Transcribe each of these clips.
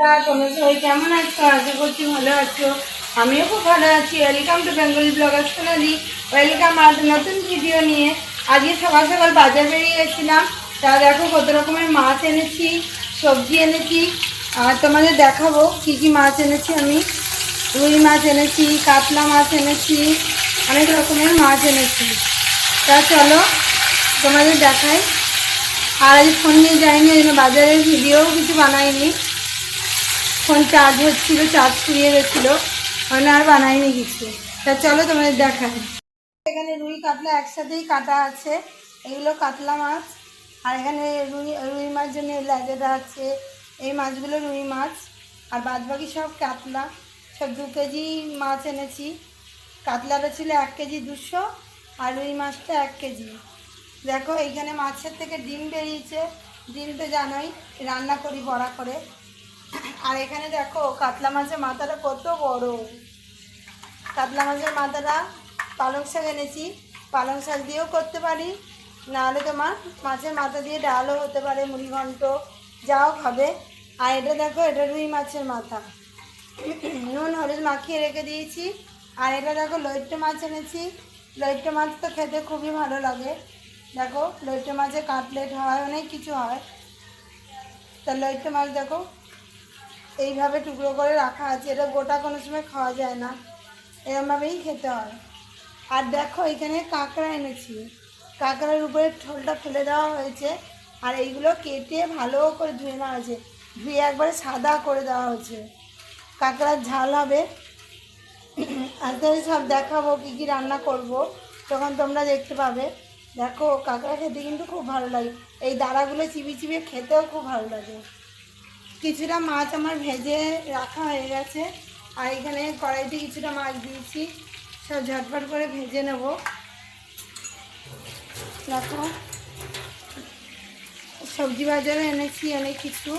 তোমরা সবাই কেমন আছো? আশা করছি ভালো আছো। আমিও খুব ভালো আছি। Welcome to Bengali blogger Sonali welcome আর নতুন ভিডিও নিয়ে। আজকে সকাল সকাল বাজার বেরিয়ে গেছিলাম তা দেখো কত রকমের মাছ এনেছি, সবজি এনেছি। আর তোমাদের দেখাবো কি কি মাছ এনেছি আমি। রুই মাছ এনেছি, কাতলা মাছ এনেছি, অনেক রকমের মাছ এনেছি। তা চলো তোমাদের দেখাই। আর আজ ফোন নিয়ে যাইনি ওই জন্য বাজারের ভিডিও কিছু বানাইনি। ফোন চার্জ হচ্ছিল চার্জ ফুরিয়ে গেছিল। ওই আর বানাইনি কিছু। তা চলো তোমাদের দেখাই। এখানে রুই কাতলা একসাথেই কাটা আছে। এগুলো কাতলা মাছ। আর এখানে রুই রুই মাছ জন্য লেজেটা আছে। এই মাছগুলো রুই মাছ। আর বাদ বাকি সব কাতলা। সব দু কেজি মাছ এনেছি। কাতলাটা ছিল এক কেজি দুশো আর রুই মাছটা এক কেজি। দেখো, এইখানে মাছের থেকে ডিম বেরিয়েছে। ডিম তো জানোই, রান্না করি বড়া করে। আর এখানে দেখো, কাতলা মাছের মাথাটা কত বড়। কাতলা মাছের মাথাটা পালং শাক এনেছি। পালং শাক দিয়েও করতে পারি, নাহলে তোমার মাছের মাথা দিয়ে ডালও হতে পারে, মুড়ি ঘন্ট, যাও খাবে। আর এটা দেখো, এটা রুই মাছের মাথা। নুন, হলুদ মাখিয়ে রেখে দিয়েছি। আর এটা দেখো, লইট্ট মাছ এনেছি। লইট্ট মাছ তো খেতে খুবই ভালো লাগে। দেখো, লইট্ট মাছের কাটলেট হয়, অনেক কিছু হয়। তা লইট্ট মাছ দেখো এইভাবে টুকরো করে রাখা আছে, এটা গোটা কোনো সময় খাওয়া যায় না। এরমভাবেই খেতে হয়। আর দেখো, এখানে কাঁকড়া এনেছি। কাঁকড়ার উপরে ঠোলটা ফেলে দেওয়া হয়েছে, আর এইগুলো কেটে ভালো করে ধুয়ে নেওয়া হয়েছে। ধুয়ে একবারে সাদা করে দেওয়া হয়েছে। কাঁকড়ার ঝাল হবে। আজকে আমি সব দেখাবো, কী কী রান্না করব। তখন তোমরা দেখতে পাবে। দেখো, কাঁকড়া খেতে কিন্তু খুব ভালো লাগে। এই দাঁড়াগুলো চিবি চিবিয়ে খেতেও খুব ভালো লাগে। কিছুটা মাছ আমার ভেজে রাখা হয়ে গেছে। আর এখানে কড়াইতে কিছুটা মাছ দিয়েছি। সব ঝটপট করে ভেজে নেব। দেখো, সবজি বাজারে এনেছি অনেক কিছু।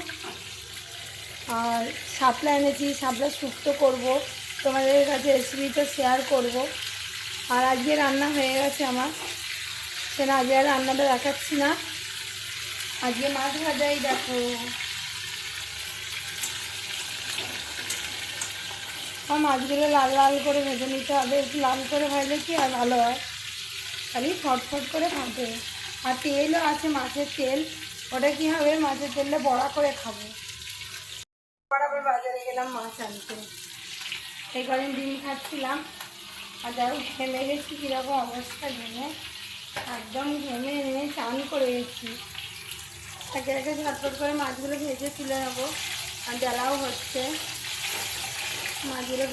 আর শাপলা এনেছি, শাপলা শুক্তো করব। তোমাদের কাছে রেসিপিটা শেয়ার করব। আর আজকে রান্না হয়ে গেছে আমার। সেটা আজকে আর রান্নাটা দেখাচ্ছি না। আজকে মাছ ভাজাই দেখো। আর মাছগুলো লাল লাল করে ভেজে নিতে হবে, একটু লাল করে ভাজলে কি আর ভালো হয়। খালি ফটফট করে ভাজে। আর তেলও আছে মাছের তেল, ওটা কি হবে, মাছের তেলটা বড়া করে খাব। বরাবর বাজারে গেলাম মাছ আনতে। এই কদিন ডিম খাচ্ছিলাম। আর দেখো ঘেমে গেছি কীরকম অবস্থা ঘেমে। একদম ঘেমে নেমে চান করে গেছি। একে একে ঝটপট করে মাছগুলো ভেজে তুলে নেব। আর জ্বালাও হচ্ছে। মাছগুলো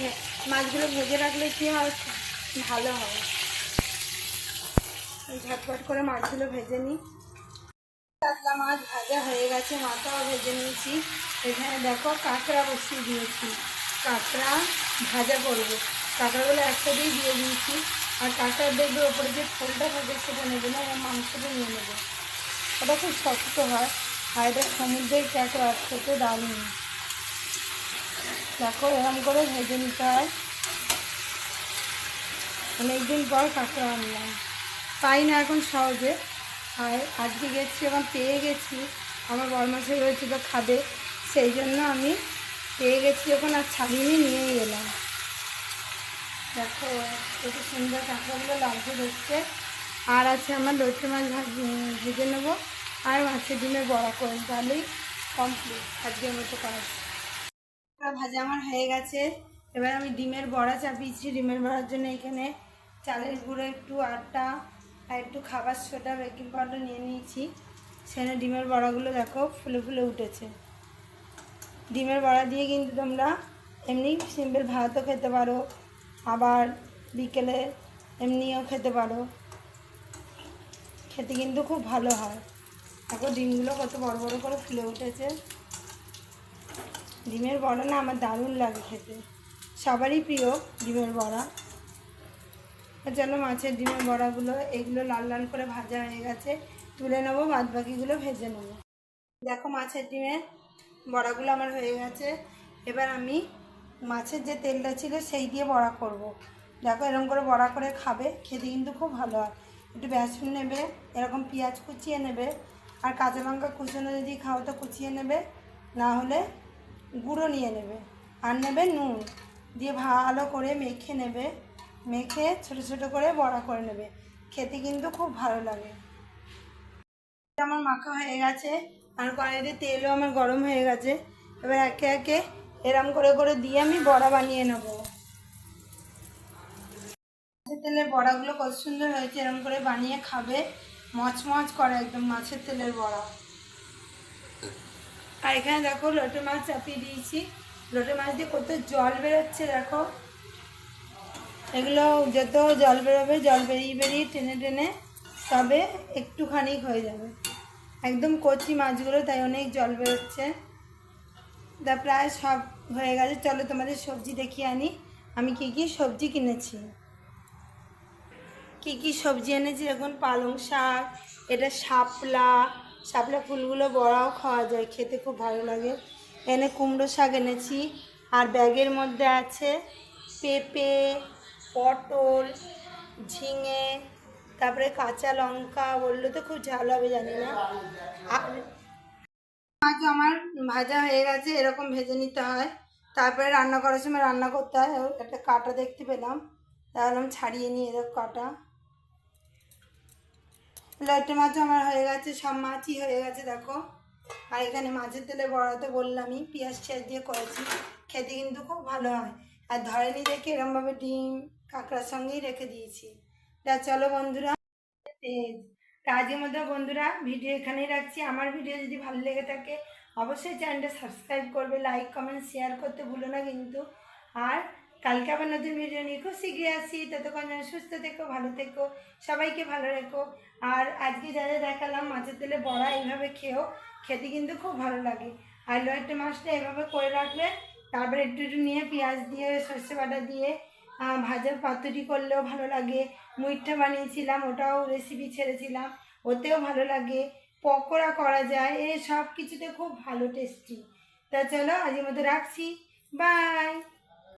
মাছগুলো ভেজে রাখলে কী হয়? ভালো হয়। ঝটপট করে মাছগুলো ভেজে নিই। কাতলা মাছ ভাজা হয়ে গেছে মাথাও ভেজে নিয়েছি। এখানে দেখো কাঁকড়া বসিয়ে দিয়েছি। কাঁকড়া ভাজা করব। কাঁকড়াগুলো একসাথেই দিয়ে দিয়েছি। আর কাঁকড়া দেখবে ওপরে যে ফোলটা থাকে সেটা নেবে, না এবং মাংসটা নিয়ে নেবে। ওটা খুব শক্ত হয়। আর এটা সমুদ্রের কাঁকড়া, খেতে দারুণ। দেখো এরকম করে ভেজে নিতে হয়। অনেকদিন পর কাঁকড়া আনলাম। পাই না এখন সহজে? আর আজকে গেছি যখন পেয়ে গেছি। আমার বরমাসে রয়েছে তো খাবে। সেই জন্য আমি পেয়ে গেছি যখন, আর ছাড়িয়ে নিয়েই এলাম। দেখো, কত সুন্দর কাঁকড়াগুলো লাগছে দেখতে। আর আছে আমার লইট্ট মাছ ভাজ- নেব। আর মাছের ডিমের বড়া করে তাহলেই কমপ্লিট আজকের মতো কাজ কাঁকড়া ভাজা আমার হয়ে গেছে। এবার আমি ডিমের বড়া চাপিয়েছি। ডিমের বড়ার জন্য এখানে চালের গুঁড়ো, একটু আটা আর একটু খাবার সোডা, বেকিং পাউডার নিয়ে নিয়েছি। সেখানে ডিমের বড়াগুলো দেখো ফুলে ফুলে উঠেছে। ডিমের বড়া দিয়ে কিন্তু তোমরা এমনি সিম্পল ভাতও খেতে পারো, আবার বিকেলে এমনিও খেতে পারো। খেতে কিন্তু খুব ভালো হয়। দেখো ডিমগুলো কত বড় বড় করে ফুলে উঠেছে। ডিমের বড়া না আমার দারুণ লাগে খেতে। সবারই প্রিয় ডিমের বড়া। চলো মাছের ডিমের বড়াগুলো, এগুলো লাল লাল করে ভাজা হয়ে গেছে, তুলে নেব বাদ বাকিগুলো ভেজে নেব। দেখো মাছের ডিমের বড়াগুলো আমার হয়ে গেছে। এবার আমি মাছের যে তেলটা ছিল সেই দিয়ে বড়া করব। দেখো এরকম করে বড়া করে খাবে, খেতে কিন্তু খুব ভালো হয়। একটু বেসন নেবে, এরকম পেঁয়াজ কুচিয়ে নেবে, আর কাঁচা লঙ্কা কুচানো যদি খাও তো কুচিয়ে নেবে, না হলে গুঁড়ো নিয়ে নেবে। আর নেবে নুন। দিয়ে ভালো করে মেখে নেবে। মেখে ছোট ছোট করে বড়া করে নেবে। খেতে কিন্তু খুব ভালো লাগে। আমার মাখা হয়ে গেছে। আর কড়াইতে তেলও আমার গরম হয়ে গেছে। এবার একে একে এরম করে করে দিয়ে আমি বড়া বানিয়ে নেব। তেলের বড়াগুলো কত সুন্দর হয়েছে। এরম করে বানিয়ে খাবে। মচমচ করে একদম মাছের তেলের বড়া। আর এখানে দেখো লোটে মাছ চাপিয়ে দিয়েছি। লোটে মাছ দিয়ে কত জল বেরোচ্ছে, দেখো। এগুলো যত জল বেরোবে, জল বেরিয়ে বেরিয়ে টেনে টেনে তবে একটুখানি হয়ে যাবে। একদম কচি মাছগুলো, তাই অনেক জল বেরোচ্ছে। তা প্রায় সব হয়ে গেছে। চলো তোমাদের সবজি দেখিয়ে আনি। আমি কি কি সবজি কিনেছি? কি কি সবজি এনেছি? এখন পালং শাক, এটা শাপলা শাপলা ফুলগুলো বড়াও খাওয়া যায়, খেতে খুব ভালো লাগে। এনে কুমড়ো শাক এনেছি, আর ব্যাগের মধ্যে আছে পেঁপে, পটল, ঝিঙে, তারপরে কাঁচা লঙ্কা, বললে তো খুব ঝাল হবে, জানি না। আর আমার ভাজা হয়ে গেছে, এরকম ভেজে নিতে হয়। তারপরে রান্না করার সময় রান্না করতে হয়, একটা কাটা দেখতে পেলাম। তাহলে ছাড়িয়ে নিয়ে এরকম কাটা। লটে মাছও আমার হয়ে গেছে, সব মাছই হয়ে গেছে, দেখো। আর এখানে মাছের তেলে বড়াতে বললামই, পেঁয়াজ টিয়াজ দিয়ে করেছি, খেতে কিন্তু খুব ভালো হয়। আর ধরেনি দেখে এরমভাবে ডিম, কাঁকড়ার সঙ্গেই রেখে দিয়েছি। তা চলো বন্ধুরা তা আজকের মধ্যে বন্ধুরা, ভিডিও এখানেই রাখছি। আমার ভিডিও যদি ভালো লেগে থাকে, অবশ্যই চ্যানেলটা সাবস্ক্রাইব করবে, লাইক, কমেন্ট, শেয়ার করতে ভুলো না কিন্তু। আর কালকে আবার নতুন ভিডিও নিয়ে খুব শীঘ্রই আসি। ততক্ষণ যেন সুস্থ থেকো, ভালো থেকো, সবাইকে ভালো রেখো। আর আজকে যা যা দেখালাম, মাছের তেলে বড়া এইভাবে খেয়েও খেতে কিন্তু খুব ভালো লাগে। আর লোয়েটে মাছটা এভাবে করে রাখলে তারপরে একটু একটু নিয়ে পেঁয়াজ দিয়ে, সর্ষে বাটা দিয়ে ভাজার পাতুরি করলেও ভালো লাগে। মুইঠা বানিয়েছিলাম, ওটাও রেসিপি ছেড়েছিলাম, ওতেও ভালো লাগে। পকোড়া করা যায় এই সব কিছুতে খুব ভালো টেস্টি তা চলো, আজকের মতো রাখছি। বাই